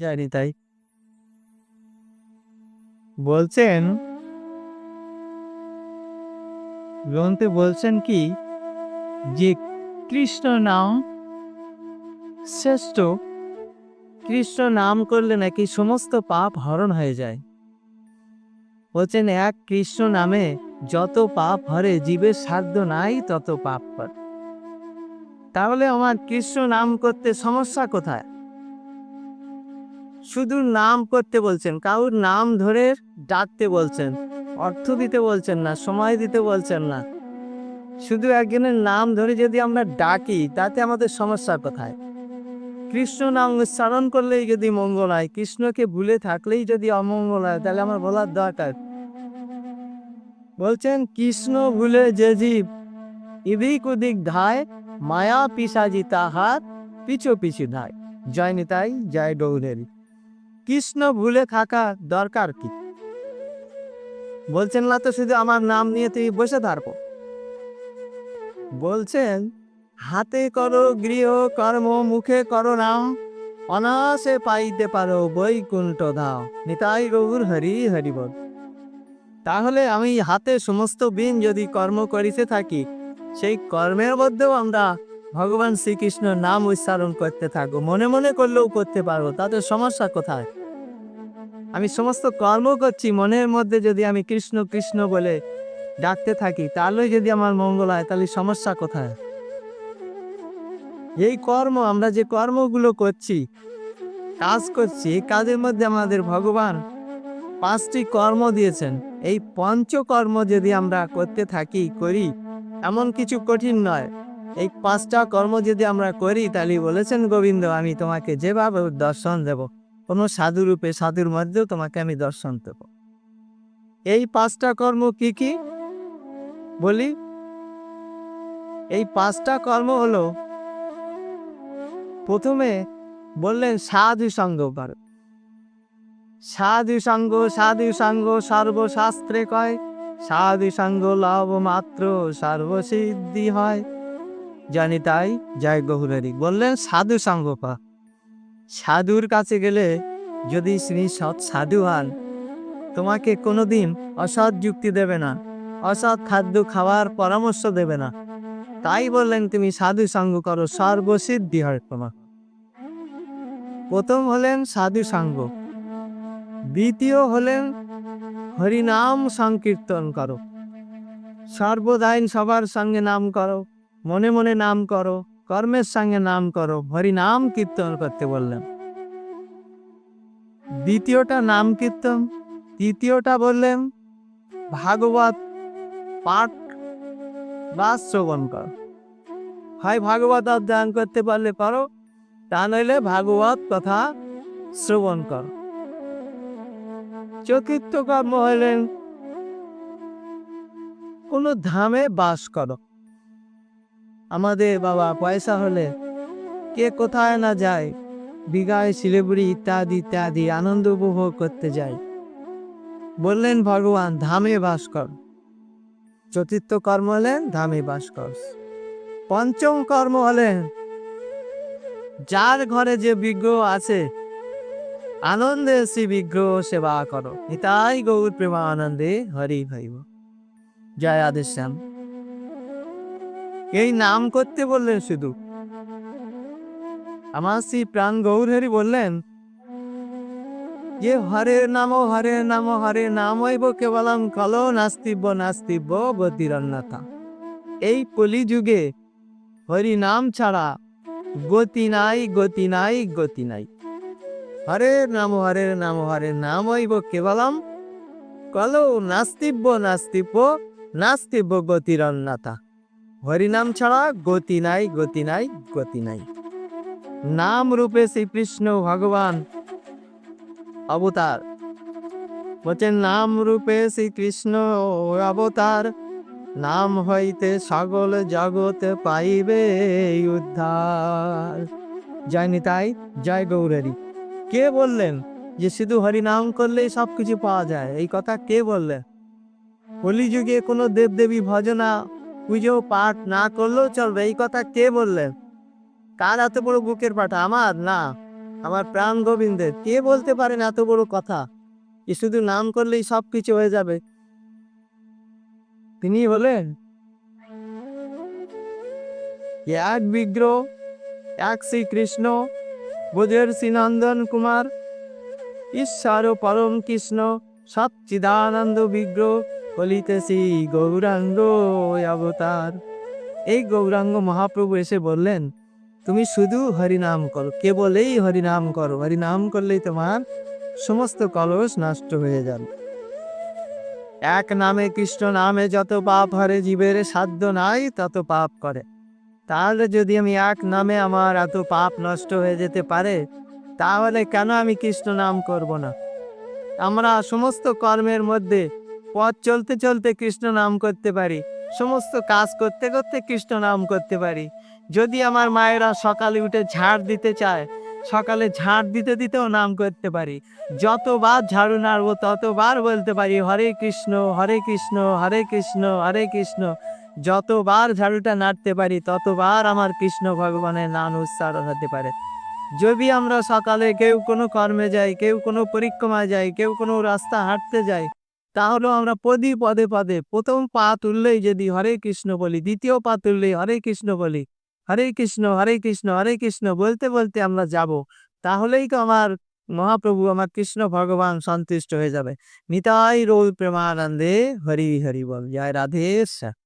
জানি তাই? বলছেন? গ্রন্থে বলছেন কি? যে কৃষ্ণ নাম শ্রেষ্ঠ কৃষ্ণ নাম করলে নাকি সমস্ত পাপ হরণ হয়ে যায়। বলছেন, এক কৃষ্ণ নামে যত পাপ হরে, জীবের সাধ্য নাই তত পাপ হরে। তাহলে আমার কৃষ্ণ নাম করতে সমস্যা কোথায়? শুধু নাম করতে বলছেন, কারুর নাম ধরে ডাকতে বলছেন, অর্থ দিতে বলছেন না, সময় দিতে বলছেন না। শুধু একজনের নাম ধরে যদি আমরা ডাকি, তাতে আমাদের সমস্যা কোথায়? কৃষ্ণ নাম উচ্চারণ করলেই যদি মঙ্গল হয়, কৃষ্ণকে ভুলে থাকলেই যদি অমঙ্গল হয়, তাহলে আমার বলার দরকার বলছেন, কৃষ্ণ ভুলে যে জীব এদিক ওদিক ধায়, মায়া পিসাজি তাহার পিছু পিছু ধায়। জয় নিতাই, জয় গৌরেরি। কৃষ্ণ ভুলে থাকা দরকার কি? বলছেন, না তো, শুধু আমার নাম নিয়ে তুমি বসে থাকব বলছেন, হাতে করো গৃহ, কর্ম, মুখে করো নাম অনাসে পাইতে পারো বৈকুণ্ঠ ধাও নিতাই গৌর হরি হরি বল। তাহলে আমি হাতে সমস্ত দিন যদি কর্ম করিতে থাকি, সেই কর্মের মধ্যেও আমরা ভগবান শ্রীকৃষ্ণের নাম উচ্চারণ করতে থাকব মনে মনে করলেও করতে পারব তাতে সমস্যা কোথায়? আমি সমস্ত কর্ম করছি, মনের মধ্যে যদি আমি কৃষ্ণ কৃষ্ণ বলে ডাকতে থাকি, তাহলে যদি আমার মঙ্গল হয়, তাহলে সমস্যা কোথায়? এই কর্ম, আমরা যে কর্মগুলো করছি, কাজ করছি, এই কাজের মধ্যে আমাদের ভগবান পাঁচটি কর্ম দিয়েছেন। এই পঞ্চকর্ম যদি আমরা করতে থাকি, করি, এমন কিছু কঠিন নয়। এই পাঁচটা কর্ম যদি আমরা করি, তাহলে বলেছেন, গোবিন্দ, আমি তোমাকে যেভাবে দর্শন দেব, কোনো সাধু রূপে সাধুর মধ্যেও তোমাকে আমি দর্শন দেব। এই পাঁচটা কর্ম কি কি? বলি। এই পাঁচটা কর্ম হলো, প্রথমে বললেন, সাধু সঙ্গ কর। সাধু সঙ্গ সাধু সঙ্গ সর্বশাস্ত্রে কয়। সাধু সঙ্গ লাভ মাত্র সর্বসিদ্ধি হয়। জানি তাই জয় গহুরারি বললেন, সাধু সঙ্গ পা সাধুর কাছে গেলে যদি শ্রী সৎ সাধু হন, তোমাকে কোনোদিন অসৎ যুক্তি দেবে না, অসৎ খাদ্য খাওয়ার পরামর্শ দেবে না। তাই বললেন, তুমি সাধু সঙ্গ করো, সর্বসিদ্ধি হয় তোমার। প্রথম হলেন সাধু সাঙ্গ, দ্বিতীয় হলেন হরিনাম সংকীর্তন করো। সর্বদাইন সবার সঙ্গে নাম করো। মনে মনে নাম করো, কর্মের সঙ্গে নাম করো, হরিনাম কীর্তন করতে বললেন। দ্বিতীয়টা নাম কীর্তন, তৃতীয়টা বললেন, ভাগবত পাঠ বা শ্রবণ কর। হয় ভাগবত অধ্যয়ন করতে পারলে করো, তা নইলে ভাগবত কথা শ্রবণ কর। চতুর্থ কর্ম হলেন কোনো ধামে বাস করো। আমাদের বাবা পয়সা হলে কে কোথায় না যায় দীঘায় শিলিগুড়ি ইত্যাদি ইত্যাদি আনন্দ উপভোগ করতে যায়। বললেন, ভগবান, ধামে বাস কর। চতুর্থ কর্ম হলেন, ধামে বাস কর। পঞ্চম কর্ম হলেন, যার ঘরে যে বিগ্রহ আছে, আনন্দে সে বিগ্রহ সেবা করো। নিতাই গৌর প্রেমা আনন্দে হরি হইব জয় আদেশ্যাম এই নাম করতে বললেন শুধু। আমার শ্রী প্রাণ গৌর হরি বললেন যে হরে নাম হরে নাম হরে নাম হইব কেবলম কল নাস্তিব্য নাস্তিব্য গতিরন্নতা। এই কলি যুগে হরি নাম ছাড়া গতি নাই গতি নাই গতি নাই। হরে নাম হরে নাম হরে নাম হইব কেবলম কল নাস্তিব্য নাস্তিব্য নাস্তিব্য গতিরন্নতা। হরিনাম ছাড়া গতি নাই গতি নাই গতি নাই। নাম রূপে শ্রীকৃষ্ণ ভগবান অবতার। বলছেন, নাম রূপে শ্রীকৃষ্ণ অবতার, নাম হইতে সকল জগৎ পাইবে উদ্ধার। জয় নিতাই, জয় গৌরারি। কে বললেন যে শুধু হরিনাম করলেই সব কিছু পাওয়া যায়? এই কথা কে বললেন? কলিযুগে কোনো দেবদেবী ভজনা পুজো পাঠ না করলেও চলবে, এই কথা কে বললেন কার এত বড় বুকের পাঠা? আমার? না। আমার প্রাণ গোবিন্দের। কে বলতে পারেন এত বড় কথা? কি শুধু নাম করলেই সব কিছু হয়ে যাবে। তিনি হলেন এক বিগ্রহ, এক শ্রীকৃষ্ণ, বোধের শ্রীনন্দন কুমার, ঈশ্বর পরম কৃষ্ণ, সচ্চিদানন্দ বিগ্রহ বলিতেছি, গৌরাঙ্গ অবতার। এই গৌরাঙ্গ মহাপ্রভু এসে বললেন, তুমি শুধু হরিনাম করো, কেবলেই হরিনাম করো। হরিনাম করলেই তোমার সমস্ত কলস নষ্ট হয়ে যাবে এক নামে কৃষ্ণ নামে যত পাপ হরে, জীবের সাধ্য নাই তত পাপ করে। তাহলে যদি আমি এক নামে আমার এত পাপ নষ্ট হয়ে যেতে পারে, তাহলে কেন আমি কৃষ্ণ নাম করব না? আমরা সমস্ত কর্মের মধ্যে পথ চলতে চলতে কৃষ্ণ নাম করতে পারি। সমস্ত কাজ করতে করতে কৃষ্ণ নাম করতে পারি। যদি আমার মায়েরা সকালে উঠে ঝাড় দিতে চায়, সকালে ঝাড় দিতে দিতেও নাম করতে পারি। যতবার ঝাড়ু নাড়বো, ততবার বলতে পারি, হরে কৃষ্ণ হরে কৃষ্ণ হরে কৃষ্ণ হরে কৃষ্ণ। যতবার ঝাড়ুটা নাড়তে পারি, ততবার আমার কৃষ্ণ ভগবানের নাম উচ্চারণ হতে পারে। যদি আমরা সকালে কেউ কোনো কর্মে যাই, কেউ কোনো পরিক্রমায় যাই, কেউ কোনো রাস্তা হাঁটতে যাই তাহলেও আমরা পদে পদে পদে প্রথম পা তুললেই যদি হরে কৃষ্ণ বলি, দ্বিতীয় পা তুললেই হরে কৃষ্ণ বলি, হরে কৃষ্ণ হরে কৃষ্ণ হরে কৃষ্ণ বলতে বলতে আমরা যাব তাহলেই তো আমার মহাপ্রভু, আমার কৃষ্ণ ভগবান সন্তুষ্ট হয়ে যাবে নিতাই রোল প্রেমানন্দে হরি হরি বল জয় রাধে শ্যাম।